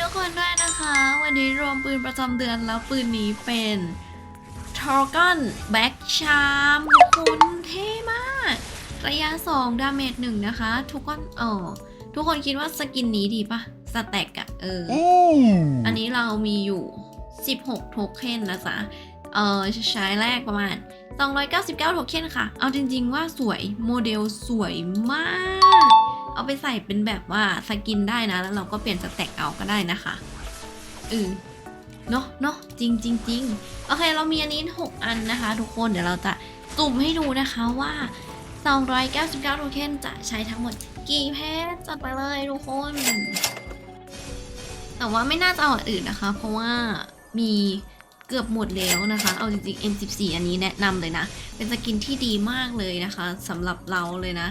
ทุกคนด้วยนะคะ วันนี้รวมปืนประจำเดือนแล้วปืนนี้เป็นทอร์กอนแบ็กชามทุกคนเท่มาก ระยะ 2 ดาเมจหนึ่งนะคะ ทุกคนเออทุกคนคิดว่าสกินนี้ดีปะสแต็กอะเออ อันนี้เรามีอยู่ 16 โทเค็นนะจ๊ะเออใช้แรกประมาณ 299 โทเค็นค่ะ เอาจริง ๆ ว่าสวยโมเดลสวยมาก เอาไปใส่เป็นแบบว่าสกินได้นะ แล้วเราก็เปลี่ยนสแต็กเอาก็ได้นะคะเออเนาะเนาะจริงจริงจริงโอเค เรามีอันนี้ 6 อันนะคะ ทุกคนเดี๋ยวเราจะสุ่มให้ดูนะคะว่า 299โทเค็นจะใช้ทั้งหมดกี่เพชรจัดไปเลยทุกคน แต่ว่าไม่น่าจะเอาอื่นนะคะ เพราะว่ามีเกือบหมดแล้วนะคะ เอาจริงๆ M14 อันนี้แนะนำเลยนะ เป็นสกินที่ดีมากเลยนะคะสำหรับเราเลยนะ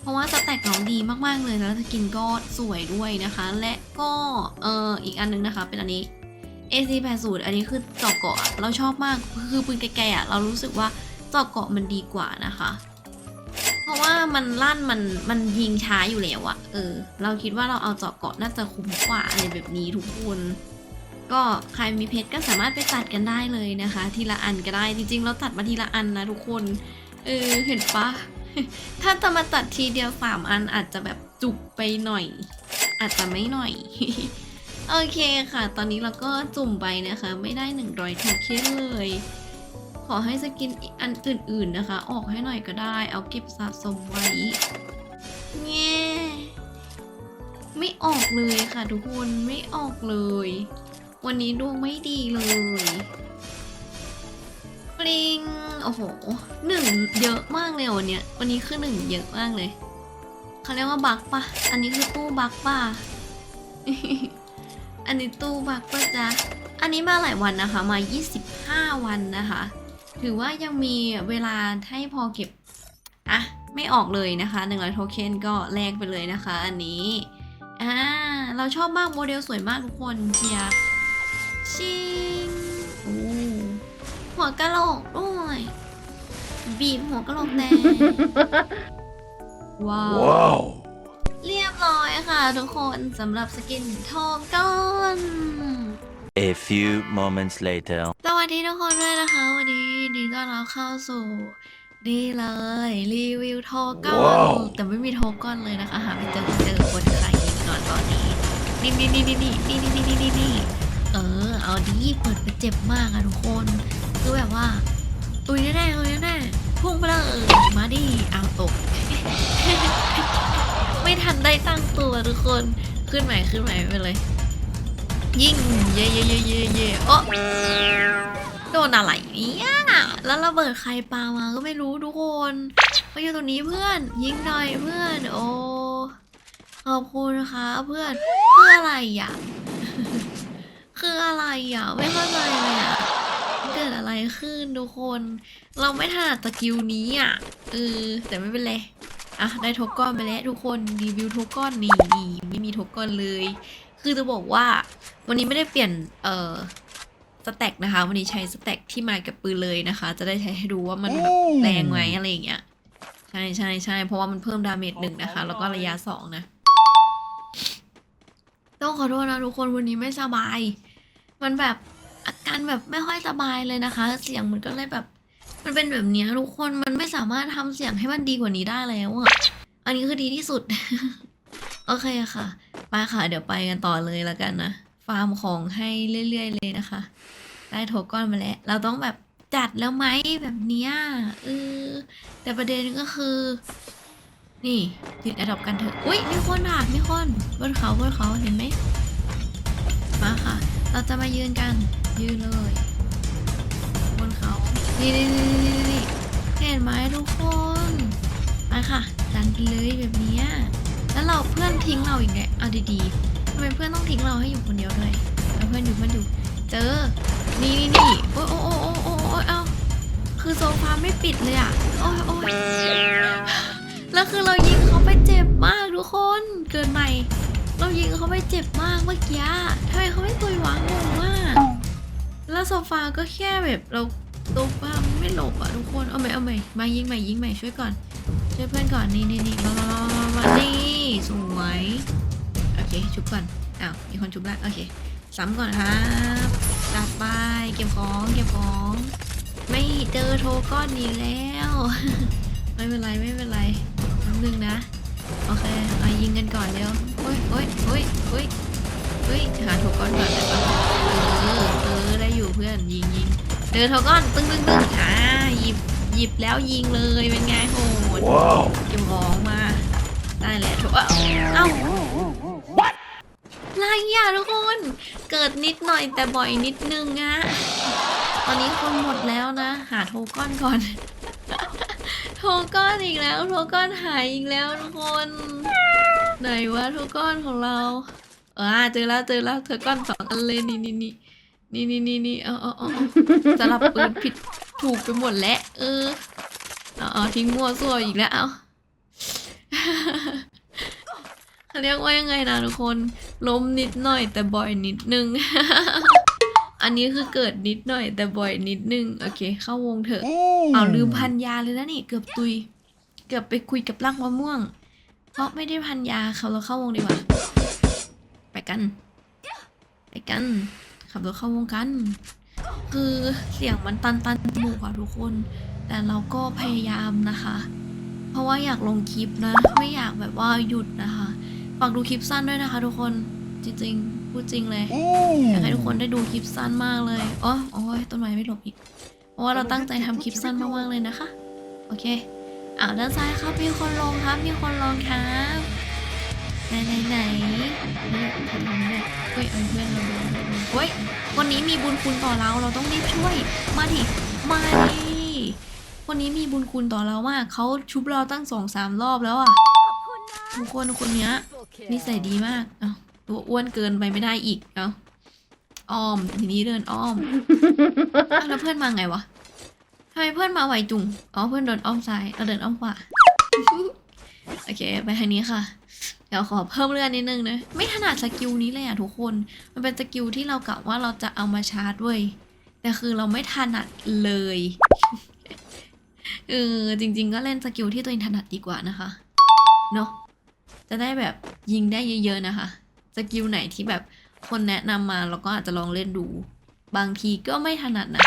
เพราะว่าสแต็กน้องดีมากๆเลยแล้วสกินก็สวยด้วยนะคะ และก็เอออีกอันนึงนะคะ เป็นอันนี้ AC80 อันนี้คือเจาะเกาะอะเราชอบมากคือปืนไกลๆอะเรารู้สึกว่าเจาะเกาะมันดีกว่านะคะ เพราะว่ามันลั่นมันมันยิงช้าอยู่แล้วอะเออ เราคิดว่าเราเอาเจาะเกาะน่าจะคุ้มกว่าอะไรแบบนี้ทุกคนก็ใครมีเพชรก็สามารถไปตัดกันได้เลยนะคะ ทีละอันก็ได้จริงๆ เราตัดมาทีละอันนะทุกคน เออเห็นปะ ถ้าจะมาตัดทีเดียวสามอันอาจจะแบบจุกไปหน่อย อาจจะไม่หน่อย โอเคค่ะ ตอนนี้เราก็จุ่มไปนะคะ ไม่ได้100โทเค็นเลย ขอให้สกินอันอื่นๆนะคะ ออกให้หน่อยก็ได้ เอาเก็บสะสมไว้แง่ไม่ออกเลยค่ะทุกคนไม่ออกเลย วันนี้ดวงไม่ดีเลย ปริง โอ้โหหนึ่งเยอะมากเลยวันเนี้ย วันนี้คือหนึ่งเยอะมากเลยเขาเรียกว่าบักปะอันนี้คือตู้บักปะอันนี้ตู้บักปะจ๊ะอันนี้มาหลายวันนะคะ มา 25 วันนะคะ ถือว่ายังมีเวลาให้พอเก็บ อะ ไม่ออกเลยนะคะ100โทเค็นก็แลกไปเลยนะคะ อันนี้ อ่า เราชอบมากโมเดลสวยมากทุกคนเชียร์ชิงโอ้ หัวกะโหลกด้วยบีบหัวกะโหลกแดงว้าว Wow. เรียบร้อยค่ะทุกคนสำหรับสกินทองก้อน A few moments later. สวัสดีทุกคนด้วยนะคะ วันนี้ยินดีต้อนรับเข้าสู่นี่เลย รีวิวโทก้อนว้าวแต่ไม่มีโทก้อนเลยนะคะหาไม่เจอเจอคนขายยิงก่อนตอนนี้นี่นี่นี่นี่นี่นี่นี่นี่นี่นี่เออเอาดีเปิดไปเจ็บมากอะทุกคน คือแบบว่าตุยแน่ๆตุยแน่ๆพุ่งไปเลยมาดิเอาตก ไม่ทันได้ตั้งตัวทุกคนขึ้นใหม่ขึ้นใหม่ไม่เป็นไรยิ่งเย่เย่เย่เย่เย่โอ้โดนอะไรเนี่ยแล้วระเบิดใครปามาก็ไม่รู้ทุกคนมาอยู่ตรงนี้เพื่อนยิงหน่อยเพื่อน โอ้ขอบคุณนะคะเพื่อนคืออะไรอะ คืออะไรอะ ไม่เข้าใจเลยอะ อะไรขึ้นทุกคน เราไม่ถนัดสกิลนี้อะเออแต่ไม่เป็นไรอะได้ทกก้อนไปแล้วทุกคนรีวิวทกก้อนนี่นี่ไม่มีทกก้อนเลย คือจะบอกว่า วันนี้ไม่ได้เปลี่ยนเอ่อสแต็กนะคะ วันนี้ใช้สแต็กที่มากับปืนเลยนะคะ จะได้ใช้ให้ดูว่ามันแบบแรงไหมอะไรอย่างเงี้ยใช่ใช่ใช่เพราะว่ามันเพิ่มดาเมจหนึ่งนะคะ แล้วก็ระยะสองนะต้องขอโทษนะทุกคนวันนี้ไม่สบาย มันแบบ อาการแบบไม่ค่อยสบายเลยนะคะ เสียงมันก็เลยแบบ มันเป็นแบบเนี้ยทุกคนมันไม่สามารถทำเสียงให้มันดีกว่านี้ได้แล้วอะอันนี้คือดีที่สุด โอเคค่ะไปค่ะเดี๋ยวไปกันต่อเลยแล้วกันนะฟาร์มของให้เรื่อย ๆ เลยนะคะ ได้โทก้อนมาแล้ว เราต้องแบบจัดแล้วไหมแบบเนี้ยเออแต่ประเด็นก็คือ นี่ติดอดดอปกันเถอะอุ้ยมีคนอะมีคนบนเขาบนเขาเห็นไหมมาค่ะ เราจะมายืนกัน ยืนเลย บนเขา นี่นี่นี่นี่นี่เห็นไหมทุกคนไปค่ะดันไปเลยแบบนี้แล้วเราเพื่อนทิ้งเราอีกแล้วเอาดีๆทำไมเพื่อนต้องทิ้งเราให้อยู่คนเดียวด้วยเอาเพื่อนอยู่เพื่อนอยู่ เจอ นี่นี่นี่โอ้ยโอ้ยโอ้ยโอ้ยโอ้ยโอ้ยเอาคือโซฟาไม่ปิดเลยอะโอ้ยโอ้ยแล้วคือเรายิงเขาไปเจ็บมากทุกคนเกินใหม่ เรายิงเขาไปเจ็บมากเมื่อกี้ทำไมเขาไม่ตุยวางงงมาก แล้วโซฟาก็แค่แบบเราโซฟามันไม่หลบอะทุกคนเอาใหม่เอาใหม่มายิงใหม่ยิงใหม่ช่วยก่อนช่วยเพื่อนก่อนนี่นี่นี่มามามามานี่สวยโอเคชุบก่อนอ้าวมีคนชุบละโอเคซ้ำก่อนครับจัดไปเก็บของเก็บของไม่เจอโทก้อนอีกแล้ว ไม่เป็นไรไม่เป็นไรน้ำหนึ่งนะโอเคเอายิงกันก่อนเร็วโอ้ยโอ้ยโอ้ยโอ้ยเฮ้ยหาโทก้อนก่อนได้ปะ อโทก้อนตึ้งตึ้งตึ้งอ่าหยิบหยิบแล้วยิงเลยเป็นไงโหด Wow. เก็บของมาได้แหละโถเอ้าเอ้าอะไรอะทุกคน เกิดนิดหน่อยแต่บ่อยนิดนึงอะตอนนี้คนหมดแล้วนะ หาโทก้อนก่อน โทก้อนอีกแล้ว โทก้อนหายอีกแล้วทุกคน ไหนวะโทก้อนของเราอ่าเจอแล้วเจอแล้วเธอก้อนสองอันเลยนี่นี่นี่ นี่นี่นี่นี่เอาเอาเอาเอาสลับปืนผิดถูกไปหมดแล้วเออเอาเอาทิ้งมั่วซั่วอีกแล้วเอาเขาเรียกว่ายังไงนะทุกคนล้มนิดหน่อยแต่บ่อยนิดนึง อันนี้คือเกิดนิดหน่อยแต่บ่อยนิดนึงโอเค เข้าวงเถอะเอาลืมพันยาเลยนะนี่เกือบตุย เกือบไปคุยกับรากมะม่วง เพราะไม่ได้พันยาเขาเราเข้าวงดีกว่าไปกัน ไปกัน ขับรถเข้าวงกัน คือเสียงมันตันตันๆจมูกอะทุกคน แต่เราก็พยายามนะคะ เพราะว่าอยากลงคลิปนะ ไม่อยากแบบว่าหยุดนะคะฝากดูคลิปสั้นด้วยนะคะ ทุกคนจริงๆพูดจริงเลยอยากให้ทุกคนได้ดูคลิปสั้นมากเลยอ๋อโอ้ยต้นไม้ไม่หลบอีก เพราะว่าเราตั้งใจทำคลิปสั้นมากๆเลยนะคะ โอเคอ้าวด้านซ้ายครับมีคนลงครับมีคนลงครับไหนไหนไหนนี่ทำไมเนี่ยเฮ้ยเอาเพื่อนเราโดน เราโดนเฮ้ยคนนี้มีบุญคุณต่อเราเราต้องรีบช่วย มาดิมาดิคนนี้มีบุญคุณต่อเรามากเขาชุบเราตั้งสองสามรอบแล้วอะทุกคนคนเนี้ยนิสัยดีมากเอ้าตัวอ้วนเกินไปไม่ได้อีกเอ้าอ้อมทีนี้เดินอ้อมเอ้าแล้วเพื่อนมาไงวะทำไมเพื่อนมาไวจุงอ๋อเพื่อนเดินอ้อมซ้ายเราเดินอ้อมขวาโอเค ไปทางนี้ค่ะ เดี๋ยวขอเพิ่มเลือดนิดนึงนะ ไม่ถนัดสกิลนี้เลยอะทุกคน มันเป็นสกิลที่เรากะว่าเราจะเอามาชาร์จเว้ย แต่คือเราไม่ถนัดเลย เออจริง ๆ ก็เล่นสกิลที่ตัวเองถนัดดีกว่านะคะ เนาะ จะได้แบบยิงได้เยอะ ๆ นะคะ สกิลไหนที่แบบคนแนะนำมาเราก็อาจจะลองเล่นดู บางทีก็ไม่ถนัดนะ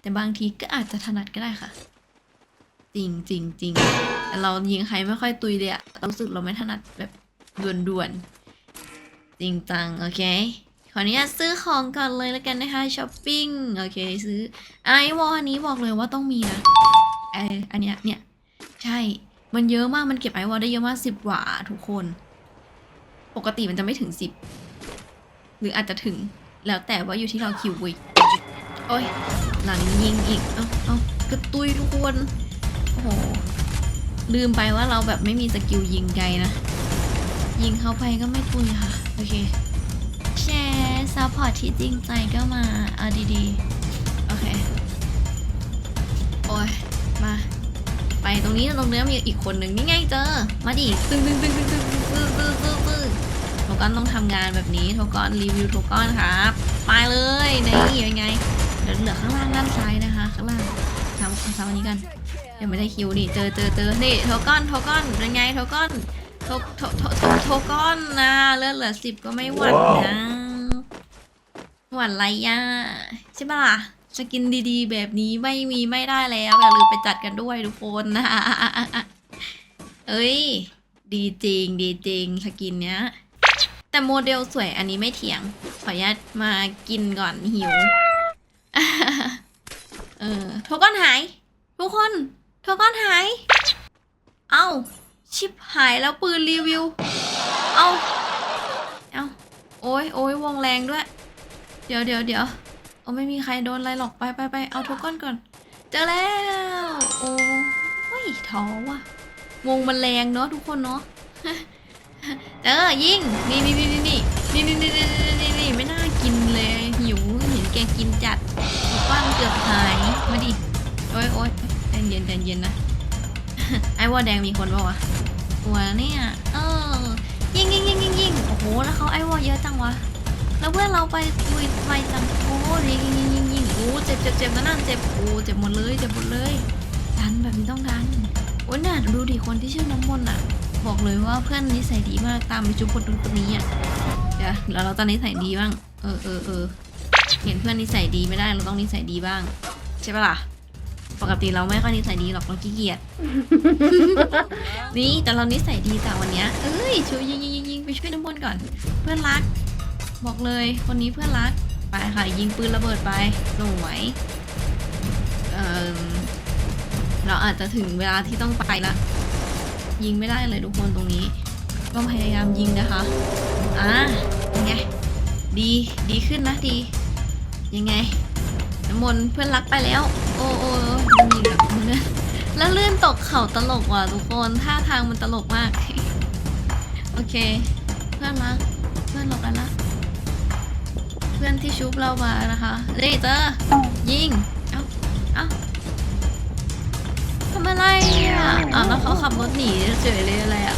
แต่บางทีก็อาจจะถนัดก็ได้ค่ะ จริงจริงจริงแต่เรายิงใครไม่ค่อยตุยเลยอะรู้สึกเราไม่ถนัดแบบ ด่วนๆ จริงจังโอเค ขออนุญาตซื้อของก่อนเลยแล้วกันนะคะช้อปปิ้งโอเคซื้อไอวอลอันนี้บอกเลยว่าต้องมีนะไออันเนี้ยเนี่ยใช่มันเยอะมากมันเก็บไอวอลได้เยอะมากสิบกว่าทุกคน ปกติมันจะไม่ถึงสิบหรืออาจจะถึงแล้วแต่ว่าอยู่ที่เราคิวเว้ยโอ้ยหลังยิงอีก เอ้าเอ้ากระตุยทุกคน โอ้โห ลืมไปว่าเราแบบไม่มีสกิลยิงไกลนะ ยิงเขาไปก็ไม่ตุยค่ะ โอเคแชร์ซัพพอร์ตที่จริงใจก็มาเอาดีๆ โอเค โอ้ย มา ไปตรงนี้ตรงเนี้ยมีอีกคนหนึ่งนี่ไงเจอ มาดิตึ้งตึ้งตึ้งตึ้งตึ้งตึ้งตึ้งตึงตึงโทก้อนต้องทำงานแบบนี้โทก้อนรีวิวโทก้อนครับไปเลยนี่ยังไงเดี๋ยวเหลือข้างล่างด้านซ้ายนะคะ ข้างล่างทำทำอันนี้กันยังไม่ได้คิวนี่เจอเจอเจอนี่โทก้อนโทก้อนเป็นไงโทก้อน โทโทโทโทโทก้อนนะเลือดเหลือสิบก็ไม่หวั่นนะหวั่นไรย่าใช่ปะล่ะสกินดีๆ แบบนี้ไม่มีไม่ได้แล้วอย่าลืมไปจัดกันด้วยทุกคนนะเอ้ย ดีจริง ดีจริงสกินเนี้ย แต่โมเดลสวยอันนี้ไม่เถียง ขออนุญาตมากินก่อนหิว เออโทก้อนหาย ทุกคนโทก้อนหาย เอ้า ชิบหายแล้วปืนรีวิว เอาเอาโอ้ยโอ้ยวงแรงด้วย เดี๋ยวเดี๋ยวเดี๋ยวโอ้ไม่มีใครโดนอะไรหรอกไปไปไปเอาโทก้อนก่อน เจอแล้ว โอ้ยท้อว่ะ วงมันแรงเนาะทุกคนเนาะเออยิงนี่นี่นี่นี่นี่นี่นี่นี่นี่นี่ไม่น่ากินเลยหิวเห็นแกกินจัดโทก้นเกือบหายมาดิโอ้ยโอ้ยใจเย็นใจเย็นนะ ไอ้วอแดงมีคนปะวะตัวเนี่ยเออยิงยิงยิงยิงยิงโอ้โหแล้วเขาไอ้วอเยอะจังวะแล้วเพื่อนเราไปคุยไปจังโอ้ยิงยิงยิงยิงยิงโอ้เจ็บเจ็บเจ็บนะนั่นเจ็บโอ้เจ็บหมดเลยเจ็บหมดเลยดันแบบนี้ต้องดันโอ้ยน่าดูดิคนที่ชื่อน้ำมนต์อะ บอกเลยว่าเพื่อนนิสัยดีมากตามไปจุบคนนู้นคนนี้อะเดี๋ยวแล้วเราตอนนี้ใส่ดีบ้างเออเออเออเห็นเพื่อนนิสัยดีไม่ได้เราต้องนิสัยดีบ้าง ใช่ปะล่ะ ปกติเราไม่ค่อยนิสัยดีหรอกเราขี้เกียจ นี่แต่เรานิสัยดีแต่วันเนี้ยเอ้ยช่วยยิงยิงยิงยิงไปช่วยน้ำมนต์ก่อน เพื่อนรัก บอกเลยคนนี้เพื่อนรักไปค่ะยิงปืนระเบิดไปสวยเออเราอาจจะถึงเวลาที่ต้องไปละยิงไม่ได้เลยทุกคนตรงนี้ ก็พยายามยิงนะคะอ่ายังไงดีดีขึ้นนะดียังไง น้ำมนต์เพื่อนรักไปแล้ว โอ้โอ้มันยิงกับมือนแล้วเลื่อนตกเข่าตลกว่ะทุกคนท่าทางมันตลกมาก โอเค เพื่อนรักเพื่อนหลบกันละเพื่อนที่ชุบเรามานะคะเลเจอร์ยิงเอ้าเอ้าทำอะไรอะอ้าวแล้วเขาขับรถหนีเฉยเลยอะไรอะ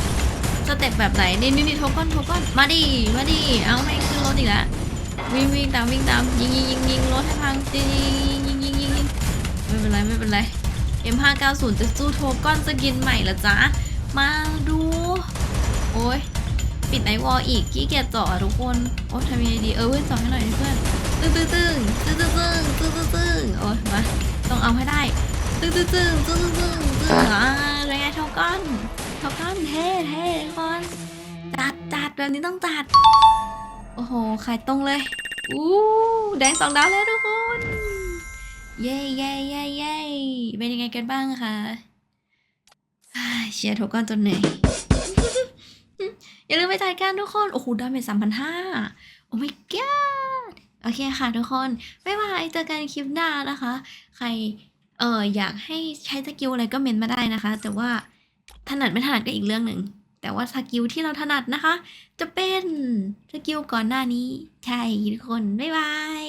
สเต็ปแบบไหนนี่นี่นี่โทก้อนโทก้อนมาดิมาดิเอาไม่ขึ้นรถอีกแล้ว วิ่งวิ่งตามวิ่งตามยิงยิงยิงยิงรถให้พังยิงยิงยิงยิงยิงยิงไม่เป็นไรไม่เป็นไร M590 จะสู้โทก้อนสกินใหม่ละจ๊ะมาดู โอ้ยปิดไอวอลอีกขี้เกียจเจาะอะทุกคนโอ้ทำยังไงดีเออเว้ยเจาะให้หน่อยเพื่อนตึ้งตึ้งตึ้งตึ้งตึ้งตึ้งตึ้งตึ้งตึ้งโอ้ยมาต้องเอาให้ได้ตึ้งตึ้งตึ้งตึ้งตึ้งตึ้งตึ้งอ่าเป็นไงโทก้อนโทก้อนเท่เท่ทุกคนจัดจัดแบบนี้ต้องจัด โอ้โห ขายตรงเลย อู้แดงสองดาวแล้วทุกคน เย้เย้เย้เย้เป็นยังไงกันบ้างคะเชียร์โทก้อนจนเหนื่อย อย่าลืมไปจ่ายกันทุกคน โอ้โห ดาเมจสามพันห้าโอ้ my god โอเคค่ะทุกคน บ๊ายบาย เจอกันคลิปหน้านะคะ ใคร เอออยากให้ใช้สกิลอะไรก็เมนมาได้นะคะ แต่ว่าถนัดไม่ถนัดก็อีกเรื่องหนึ่ง แต่ว่าสกิลที่เราถนัดนะคะ จะเป็นสกิลก่อนหน้านี้ ใช่ทุกคน บ๊ายบาย